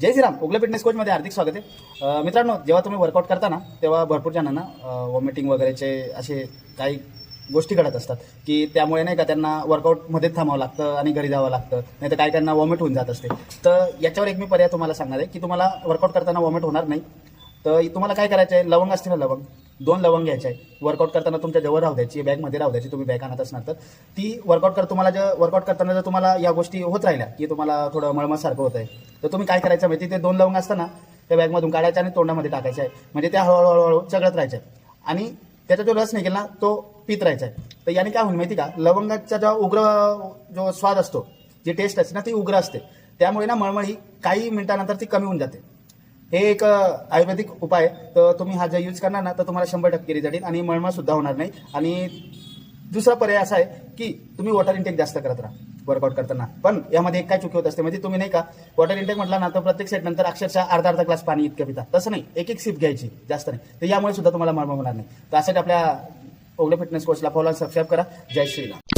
जय श्रीराम उगले fitness कोचमध्ये हार्दिक स्वागत आहे. मित्रांनो जेव्हा तुम्ही वर्कआउट करता ना तेव्हा भरपूर जणांना वॉमिटिंग वगैरेचे असे काही गोष्टी घडत असतात की त्यामुळे नाही का त्यांना वर्कआउटमध्येच थांबावं लागतं आणि घरी जावं लागतं नाही तर काही त्यांना वॉमिट होऊन जात असते. तर याच्यावर एक मी पर्याय तुम्हाला सांगणार आहे की तुम्हाला वर्कआउट करताना वॉमिट होणार नाही तर तुम्हाला काय करायचं आहे लवंग असते ना लवंग? दोन लवंग घ्यायचे आहे वर्कआउट करताना तुमच्या जवळ राहू द्यायची बॅगमध्ये राहू द्यायची तुम्ही बॅग आणत असणार तर. ती वर्कआउट कर तुम्हाला जर वर्कआउट करताना जर तुम्हाला या गोष्टी होत राहिल्या की तुम्हाला थोडं मळमळसारखं होत आहे तर तुम्ही काय करायचं माहिती ते दोन लवंग असताना त्या बॅगमधून काढायचं आणि तोंडामध्ये टाकायचं. आहे म्हणजे त्या हळूहळू हळूहळू चगळत आहे आणि त्याचा जो रस निघेल ना तो पित राहायचा आहे तर याने काय होईल माहिती का? लवंगाचा जो उग्र जो स्वाद असतो जी टेस्ट असते ना ती उग्र असते. त्यामुळे ना मळमळ ही काही मिनिटानंतर ती कमी होऊन जाते. हे एक आयुर्वेदिक उपाय तर तुम्ही हा जर यूज करणार ना तर तुम्हाला शंभर टक्के रिझल्ट येईल आणि मळमळ सुद्धा होणार नाही. आणि दुसरा पर्याय असा आहे की तुम्ही वॉटर इंटेक जास्त करत राहा वर्कआउट करताना. पण यामध्ये एक काय चुकी होत असते म्हणजे तुम्ही नाही का वॉटर इंटेक म्हटला ना तर प्रत्येक सेट नंतर अक्षरशः अर्धा अर्धा ग्लास पाणी इतकं पिता. तसं नाही एक एक सिप घ्यायची जास्त नाही. तर यामुळे सुद्धा तुम्हाला मळमळ होणार नाही. तर त्यासाठी आपल्या ओगले फिटनेस कोर्सला फॉलो सबस्क्राईब करा. जय श्रीराम.